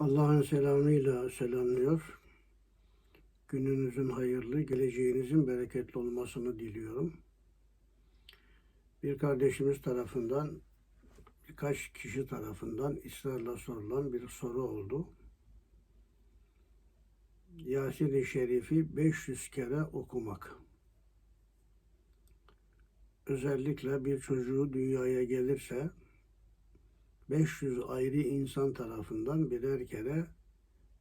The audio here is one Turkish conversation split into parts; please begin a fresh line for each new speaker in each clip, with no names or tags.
Allah'ın selamıyla selamlıyor. Gününüzün hayırlı, geleceğinizin bereketli olmasını diliyorum. Bir kardeşimiz tarafından, birkaç kişi tarafından ısrarla sorulan bir soru oldu. Yasin-i Şerif'i 500 kere okumak. Özellikle bir çocuğu dünyaya gelirse 500 ayrı insan tarafından birer kere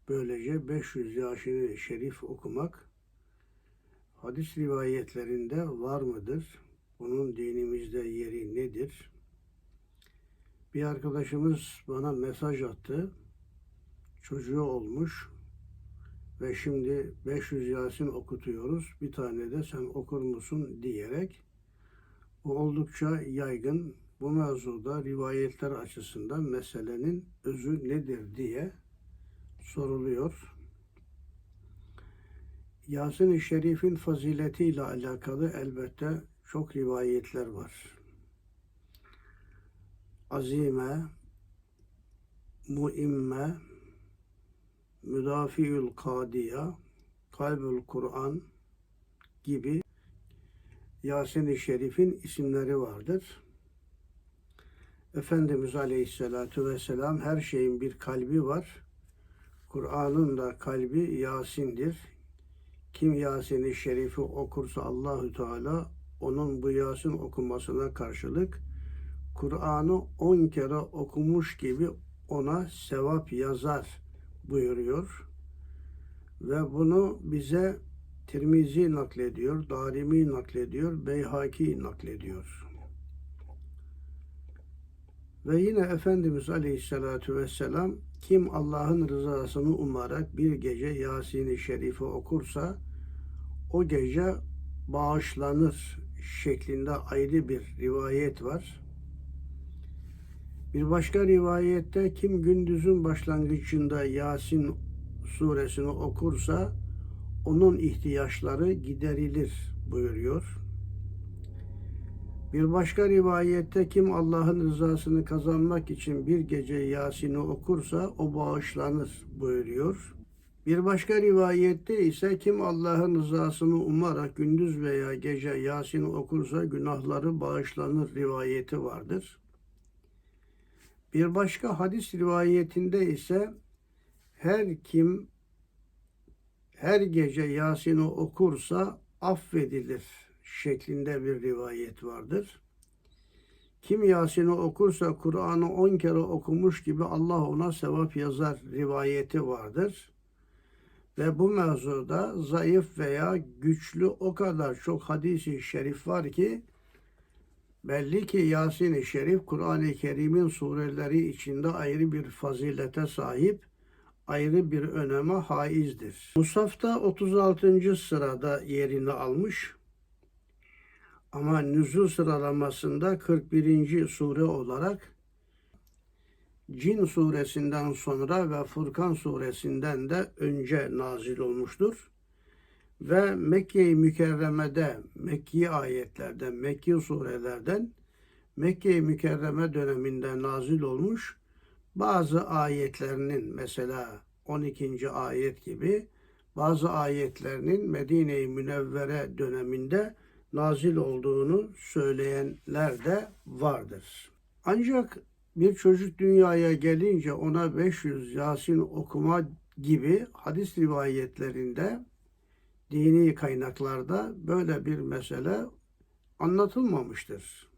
böylece 500 Yasin-i Şerif okumak hadis rivayetlerinde var mıdır? Bunun dinimizde yeri nedir? Bir arkadaşımız bana mesaj attı. Çocuğu olmuş ve şimdi 500 Yasin okutuyoruz. Bir tane de sen okur musun diyerek bu oldukça yaygın bu mevzuda rivayetler açısından meselenin özü nedir diye soruluyor. Yasin-i Şerif'in faziletiyle alakalı elbette çok rivayetler var. Azime, muimme, müdafiül kadiya, kalbül Kur'an gibi Yasin-i Şerif'in isimleri vardır. Efendimiz Aleyhisselatü Vesselam her şeyin bir kalbi var. Kur'an'ın da kalbi Yasin'dir. Kim Yasin-i Şerif'i okursa Allahü Teala onun bu Yasin okumasına karşılık Kur'an'ı on kere okumuş gibi ona sevap yazar buyuruyor. Ve bunu bize Tirmizi naklediyor, Darimi naklediyor, Beyhaki naklediyor. Ve yine Efendimiz Aleyhisselatü Vesselam kim Allah'ın rızasını umarak bir gece Yasin-i Şerif'i okursa o gece bağışlanır şeklinde ayrı bir rivayet var. Bir başka rivayette kim gündüzün başlangıcında Yasin suresini okursa onun ihtiyaçları giderilir buyuruyor. Bir başka rivayette kim Allah'ın rızasını kazanmak için bir gece Yasin'i okursa o bağışlanır buyuruyor. Bir başka rivayette ise kim Allah'ın rızasını umarak gündüz veya gece Yasin okursa günahları bağışlanır rivayeti vardır. Bir başka hadis rivayetinde ise her kim her gece Yasin'i okursa affedilir şeklinde bir rivayet vardır. Kim Yasin'i okursa Kur'an'ı on kere okumuş gibi Allah ona sevap yazar rivayeti vardır. Ve bu mevzuda zayıf veya güçlü o kadar çok hadisi şerif var ki belli ki Yasin-i Şerif Kur'an-ı Kerim'in sureleri içinde ayrı bir fazilete sahip ayrı bir öneme haizdir. Musaf'ta 36. sırada yerini almış ama nüzul sıralamasında 41. sure olarak Cin suresinden sonra ve Furkan suresinden de önce nazil olmuştur. Ve Mekke-i Mükerreme'de, Mekki ayetlerden, Mekki surelerden Mekke-i Mükerreme döneminde nazil olmuş bazı ayetlerinin mesela 12. ayet gibi bazı ayetlerinin Medine-i Münevvere döneminde nazil olduğunu söyleyenler de vardır. Ancak bir çocuk dünyaya gelince ona 500 Yasin okuma gibi hadis rivayetlerinde dini kaynaklarda böyle bir mesele anlatılmamıştır.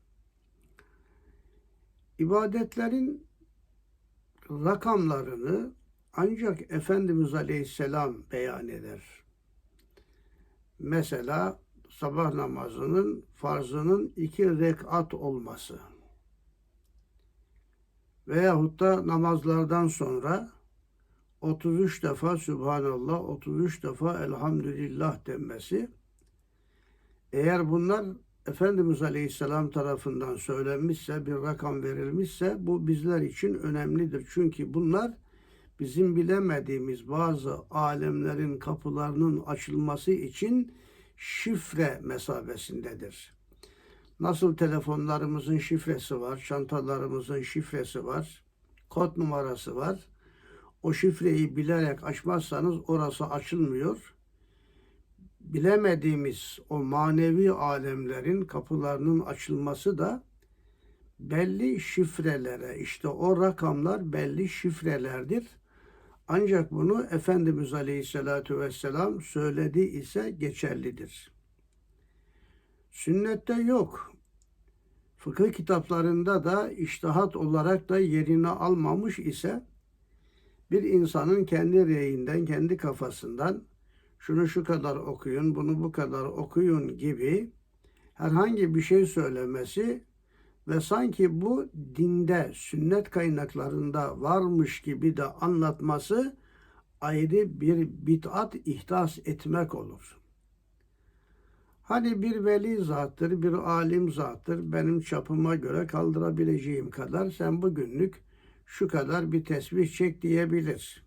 İbadetlerin rakamlarını ancak Efendimiz Aleyhisselam beyan eder. Mesela sabah namazının farzının iki rekat olması veyahut da namazlardan sonra 33 defa Subhanallah, 33 defa Elhamdülillah denmesi. Eğer bunlar Efendimiz Aleyhisselam tarafından söylenmişse, bir rakam verilmişse bu bizler için önemlidir. Çünkü bunlar bizim bilemediğimiz bazı alemlerin kapılarının açılması için şifre mesabesindedir. Nasıl telefonlarımızın şifresi var, çantalarımızın şifresi var, kod numarası var. o şifreyi bilerek açmazsanız orası açılmıyor. Bilemediğimiz o manevi alemlerin kapılarının açılması da belli şifrelere, işte o rakamlar belli şifrelerdir. Ancak bunu Efendimiz Aleyhisselatü Vesselam söyledi ise geçerlidir. Sünnette yok. Fıkıh kitaplarında da iştihat olarak da yerini almamış ise bir insanın kendi reyinden, kendi kafasından şunu şu kadar okuyun, bunu bu kadar okuyun gibi herhangi bir şey söylemesi ve sanki bu dinde, sünnet kaynaklarında varmış gibi de anlatması ayrı bir bid'at ihdas etmek olur. Hani bir veli zattır, bir alim zattır, benim çapıma göre kaldırabileceğim kadar sen bugünlük şu kadar bir tesbih çek diyebilir.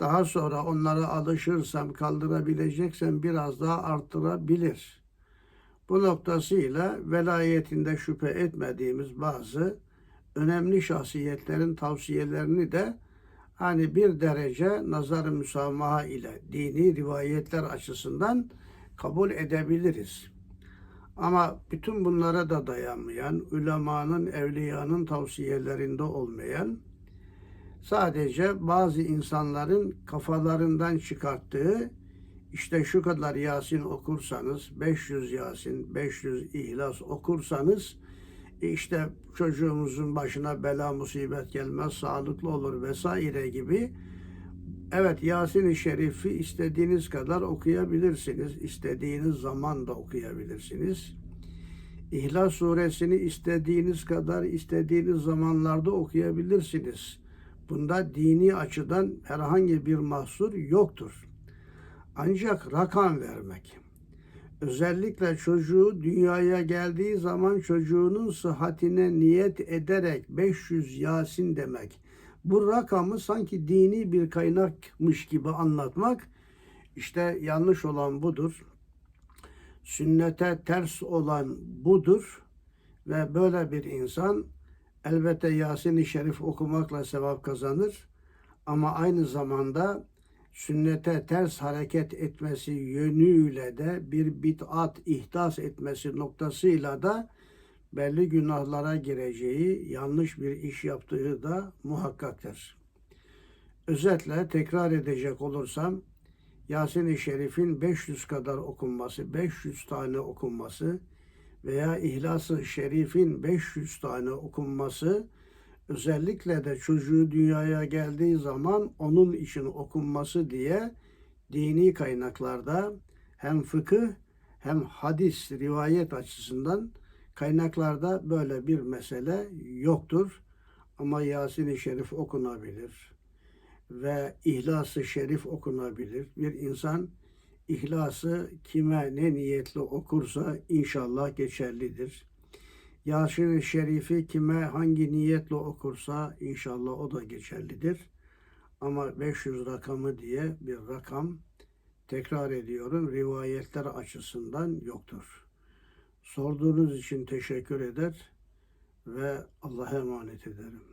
Daha sonra onlara alışırsam, kaldırabileceksem biraz daha arttırabilir. Bu noktasıyla velayetinde şüphe etmediğimiz bazı önemli şahsiyetlerin tavsiyelerini de hani bir derece nazar-ı müsamaha ile dini rivayetler açısından kabul edebiliriz. Ama bütün bunlara da dayanmayan, ulemanın, evliyanın tavsiyelerinde olmayan, sadece bazı insanların kafalarından çıkarttığı işte şu kadar Yasin okursanız, 500 Yasin, 500 İhlas okursanız işte çocuğumuzun başına bela musibet gelmez, sağlıklı olur vesaire gibi Evet Yasin-i Şerif'i istediğiniz kadar okuyabilirsiniz. istediğiniz zaman da okuyabilirsiniz. İhlas suresini istediğiniz kadar, istediğiniz zamanlarda okuyabilirsiniz. Bunda dini açıdan herhangi bir mahsur yoktur. Ancak rakam vermek, özellikle çocuğu dünyaya geldiği zaman çocuğunun sıhhatine niyet ederek 500 Yasin demek, bu rakamı sanki dini bir kaynakmış gibi anlatmak işte yanlış olan budur. Sünnete ters olan budur ve böyle bir insan elbette Yasin-i Şerif okumakla sevap kazanır ama aynı zamanda sünnete ters hareket etmesi yönüyle de bir bid'at ihdas etmesi noktasıyla da belli günahlara gireceği, yanlış bir iş yaptığı da muhakkaktır. Özetle tekrar edecek olursam, Yasin-i Şerif'in 500 kadar okunması, 500 tane okunması veya İhlas-ı Şerif'in 500 tane okunması, özellikle de çocuğu dünyaya geldiği zaman onun için okunması diye dini kaynaklarda hem fıkıh hem hadis rivayet açısından Kaynaklarda böyle bir mesele yoktur. Ama Yasin-i Şerif okunabilir ve İhlas-ı Şerif okunabilir. Bir insan İhlası kime ne niyetle okursa inşallah geçerlidir. Yasin-i Şerif'i kime hangi niyetle okursa inşallah o da geçerlidir. Ama 500 rakamı diye bir rakam tekrar ediyorum rivayetler açısından yoktur. Sorduğunuz için teşekkür eder ve Allah'a emanet ederim.